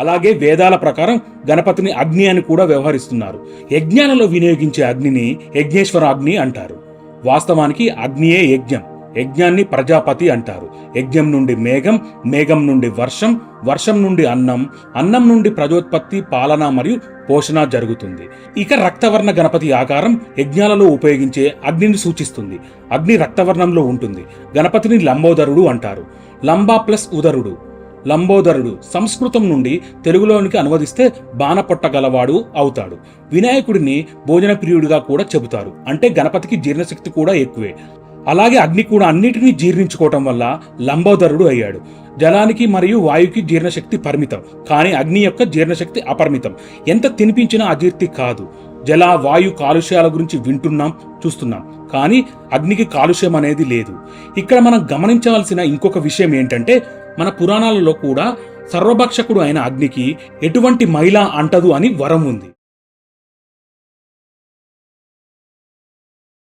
అలాగే వేదాల ప్రకారం గణపతిని అగ్ని అని కూడా వ్యవహరిస్తున్నారు. యజ్ఞాలలో వినియోగించే అగ్నిని యజ్ఞేశ్వర అగ్ని అంటారు. వాస్తవానికి అగ్నియే యజ్ఞం. యజ్ఞాన్ని ప్రజాపతి అంటారు. యజ్ఞం నుండి మేఘం మేఘం నుండి వర్షం వర్షం నుండి అన్నం అన్నం నుండి ప్రజోత్పత్తి పాలన మరియు పోషణ జరుగుతుంది. ఇక రక్తవర్ణ గణపతి ఆకారం యజ్ఞాలలో ఉపయోగించే అగ్నిని సూచిస్తుంది. అగ్ని రక్తవర్ణంలో ఉంటుంది. గణపతిని లంబోదరుడు అంటారు. లంబా ప్లస్ ఉదరుడు. లంబోదరుడు సంస్కృతం నుండి తెలుగులోనికి అనువదిస్తే బాణపొట్టగలవాడు అవుతాడు. వినాయకుడిని భోజన ప్రియుడిగా కూడా చెబుతారు. అంటే గణపతికి జీర్ణశక్తి కూడా ఎక్కువే. అలాగే అగ్ని కూడా అన్నిటినీ జీర్ణించుకోవటం వల్ల లంబోదరుడు అయ్యాడు. జలానికి మరియు వాయుకి జీర్ణశక్తి పరిమితం. కానీ అగ్ని యొక్క జీర్ణశక్తి అపరిమితం. ఎంత తినిపించినా అజీర్తి కాదు. జల వాయు కాలుష్యాల గురించి వింటున్నాం చూస్తున్నాం. కానీ అగ్నికి కాలుష్యం అనేది లేదు. ఇక్కడ మనం గమనించవలసిన ఇంకొక విషయం ఏంటంటే మన పురాణాలలో కూడా సర్వభక్షకుడు అయిన అగ్నికి ఎటువంటి మైల అంటదు అని వరం ఉంది.